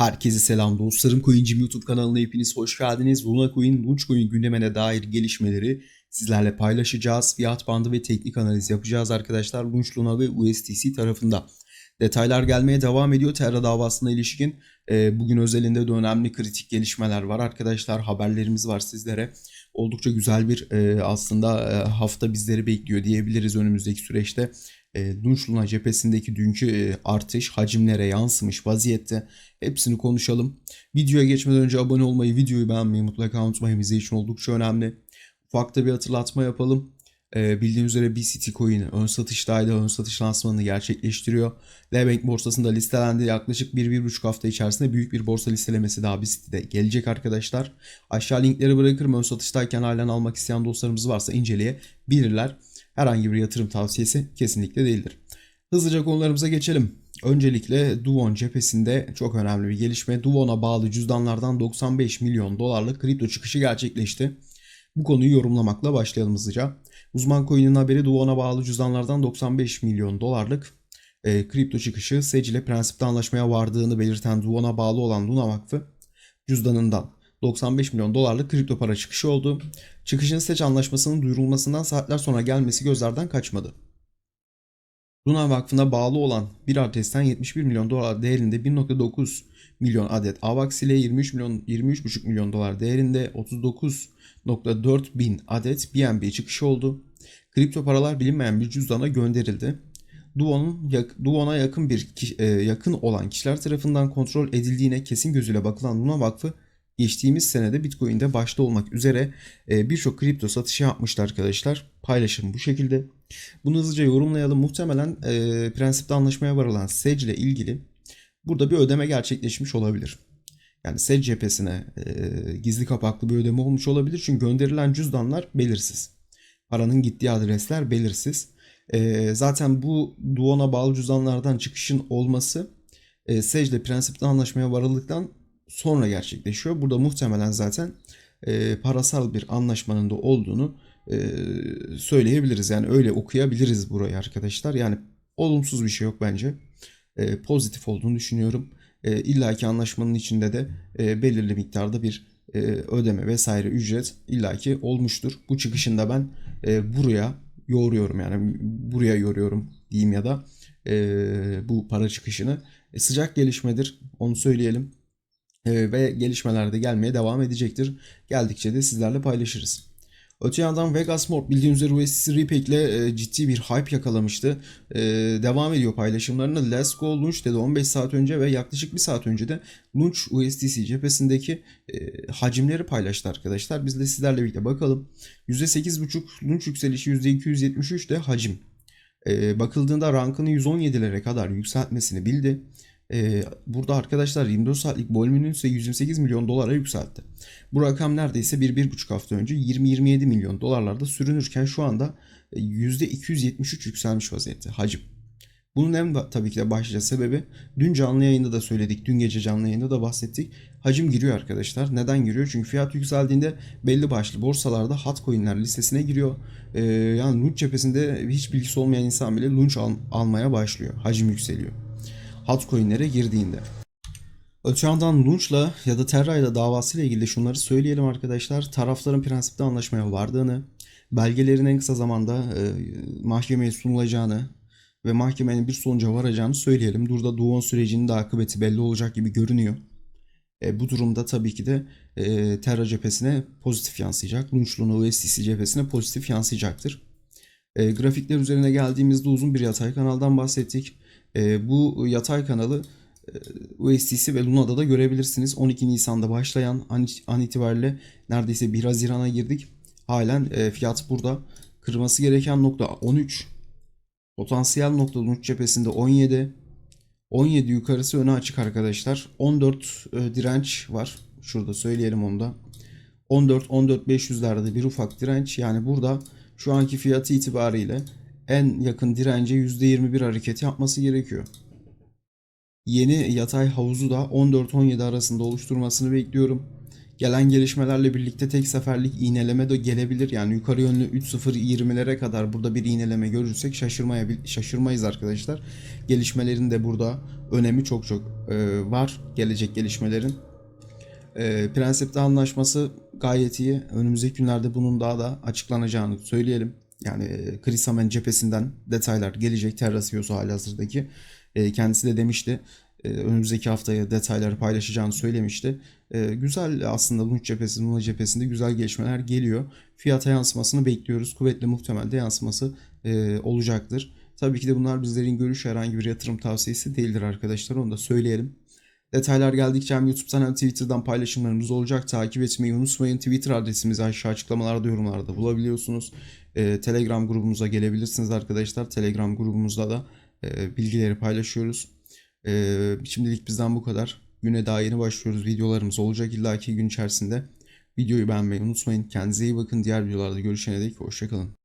Herkese selam dostlarım. Coincim YouTube kanalına hepiniz hoş geldiniz. Luna Coin, Launchcoin gündemine dair gelişmeleri sizlerle paylaşacağız. Fiyat bandı ve teknik analiz yapacağız arkadaşlar. Launch Luna ve USDC tarafında. Detaylar gelmeye devam ediyor. Terra davasına ilişkin bugün özelinde de önemli kritik gelişmeler var arkadaşlar. Haberlerimiz var sizlere. Oldukça güzel bir e, aslında e, hafta bizleri bekliyor diyebiliriz önümüzdeki süreçte. E, Dunç Luna cephesindeki dünkü e, artış hacimlere yansımış vaziyette. Hepsini konuşalım. Videoya geçmeden önce abone olmayı, videoyu beğenmeyi mutlaka unutmayın. Bize için oldukça önemli. Ufakta bir hatırlatma yapalım. Ee, bildiğiniz üzere BCT Coin ön satıştaydı. Ön satış lansmanını gerçekleştiriyor. Lebank borsasında listelendi. Yaklaşık 1-1,5 hafta içerisinde büyük bir borsa listelemesi daha BCT'de gelecek arkadaşlar. Aşağı linkleri bırakırım. Ön satıştayken halen almak isteyen dostlarımız varsa inceleyebilirler. Herhangi bir yatırım tavsiyesi kesinlikle değildir. Hızlıca konularımıza geçelim. Öncelikle Duvon cephesinde çok önemli bir gelişme. Duvon'a bağlı cüzdanlardan 95 milyon dolarlık kripto çıkışı gerçekleşti. Bu konuyu yorumlamakla başlayalım hızlıca. Uzman Coin'in haberi Duvon'a bağlı cüzdanlardan 95 milyon dolarlık e, kripto çıkışı SEC ile prensipte anlaşmaya vardığını belirten Duvon'a bağlı olan Luna Vakfı cüzdanından 95 milyon dolarlık kripto para çıkışı oldu. Çıkışın SEC anlaşmasının duyurulmasından saatler sonra gelmesi gözlerden kaçmadı. Luna Vakfı'na bağlı olan bir adresten 71 milyon dolar değerinde 1.9 milyon adet AVAX ile 23 milyon 23,5 milyon dolar değerinde 39.4 bin adet BNB çıkışı oldu. Kripto paralar bilinmeyen bir cüzdana gönderildi. Duo'nun Duo'na yakın bir e, yakın olan kişiler tarafından kontrol edildiğine kesin gözüyle bakılan Luna Vakfı geçtiğimiz senede Bitcoin'de başta olmak üzere e, birçok kripto satışı yapmıştı arkadaşlar. Paylaşım bu şekilde. Bunu hızlıca yorumlayalım. Muhtemelen e, prensipte anlaşmaya varılan SEC ile ilgili burada bir ödeme gerçekleşmiş olabilir. Yani SEC cephesine e, gizli kapaklı bir ödeme olmuş olabilir. Çünkü gönderilen cüzdanlar belirsiz. Paranın gittiği adresler belirsiz. E, zaten bu Duon'a bağlı cüzdanlardan çıkışın olması e, SEC ile prensipte anlaşmaya varıldıktan sonra gerçekleşiyor. Burada muhtemelen zaten e, parasal bir anlaşmanın da olduğunu e, söyleyebiliriz. Yani öyle okuyabiliriz burayı arkadaşlar. Yani olumsuz bir şey yok bence. E, pozitif olduğunu düşünüyorum. E, İlla ki anlaşmanın içinde de e, belirli miktarda bir e, ödeme vesaire ücret illaki olmuştur. Bu çıkışında ben e, buraya yoruyorum yani buraya yoruyorum diyeyim ya da e, bu para çıkışını. E, sıcak gelişmedir onu söyleyelim. E, ve gelişmeler de gelmeye devam edecektir. Geldikçe de sizlerle paylaşırız. Öte yandan Vegas Mort bildiğiniz üzere USDC Repack ile e, ciddi bir hype yakalamıştı. E, devam ediyor paylaşımlarına. Let's Go Launch dedi 15 saat önce ve yaklaşık bir saat önce de Launch USDC cephesindeki e, hacimleri paylaştı arkadaşlar. Biz de sizlerle birlikte bakalım. %8.5 Launch yükselişi %273 de hacim. E, bakıldığında rankını 117'lere kadar yükseltmesini bildi. Ee, burada arkadaşlar 24 saatlik volümünün ise 128 milyon dolara yükseltti. Bu rakam neredeyse 1-1,5 hafta önce 20-27 milyon dolarlarda sürünürken şu anda %273 yükselmiş vaziyette hacim. Bunun en tabii ki de başlıca sebebi dün canlı yayında da söyledik. Dün gece canlı yayında da bahsettik. Hacim giriyor arkadaşlar. Neden giriyor? Çünkü fiyat yükseldiğinde belli başlı borsalarda hot coinler listesine giriyor. Ee, yani Lunch cephesinde hiç bilgisi olmayan insan bile Lunch al- almaya başlıyor. Hacim yükseliyor altcoin'lere girdiğinde. Öte yandan Launch'la ya da Terra ile davasıyla ilgili şunları söyleyelim arkadaşlar. Tarafların prensipte anlaşmaya vardığını, belgelerin en kısa zamanda e, mahkemeye sunulacağını ve mahkemenin bir sonuca varacağını söyleyelim. Burada Duon sürecinin de akıbeti belli olacak gibi görünüyor. E, bu durumda tabii ki de e, Terra cephesine pozitif yansıyacak. Launch Luna USDC cephesine pozitif yansıyacaktır. E, grafikler üzerine geldiğimizde uzun bir yatay kanaldan bahsettik. E, bu yatay kanalı e, USDC ve Luna'da da görebilirsiniz. 12 Nisan'da başlayan an, itibariyle neredeyse 1 Haziran'a girdik. Halen e, fiyat burada. Kırması gereken nokta 13. Potansiyel nokta Lunch cephesinde 17. 17 yukarısı öne açık arkadaşlar. 14 e, direnç var. Şurada söyleyelim onu da. 14 14 500'lerde bir ufak direnç. Yani burada şu anki fiyatı itibariyle en yakın dirence %21 hareket yapması gerekiyor. Yeni yatay havuzu da 14-17 arasında oluşturmasını bekliyorum. Gelen gelişmelerle birlikte tek seferlik iğneleme de gelebilir. Yani yukarı yönlü 3.0-20'lere kadar burada bir iğneleme görürsek şaşırmayız arkadaşlar. Gelişmelerin de burada önemi çok çok e, var. Gelecek gelişmelerin. E, prensipte anlaşması gayet iyi. Önümüzdeki günlerde bunun daha da açıklanacağını söyleyelim. Yani e, Chris Hamen cephesinden detaylar gelecek. Terra CEO'su halihazırdaki. E, kendisi de demişti. e, önümüzdeki haftaya detayları paylaşacağını söylemişti. Güzel aslında Lunch cephesi, Luna cephesinde güzel gelişmeler geliyor. Fiyata yansımasını bekliyoruz. Kuvvetli muhtemelde yansıması olacaktır. Tabii ki de bunlar bizlerin görüş herhangi bir yatırım tavsiyesi değildir arkadaşlar. Onu da söyleyelim. Detaylar geldikçe hem YouTube'dan hem Twitter'dan paylaşımlarımız olacak. Takip etmeyi unutmayın. Twitter adresimizi aşağı açıklamalarda yorumlarda bulabiliyorsunuz. Ee, Telegram grubumuza gelebilirsiniz arkadaşlar. Telegram grubumuzda da e, bilgileri paylaşıyoruz. Ee, şimdilik bizden bu kadar. Güne daha yeni başlıyoruz. Videolarımız olacak illaki gün içerisinde. Videoyu beğenmeyi unutmayın. Kendinize iyi bakın. Diğer videolarda görüşene dek hoşçakalın.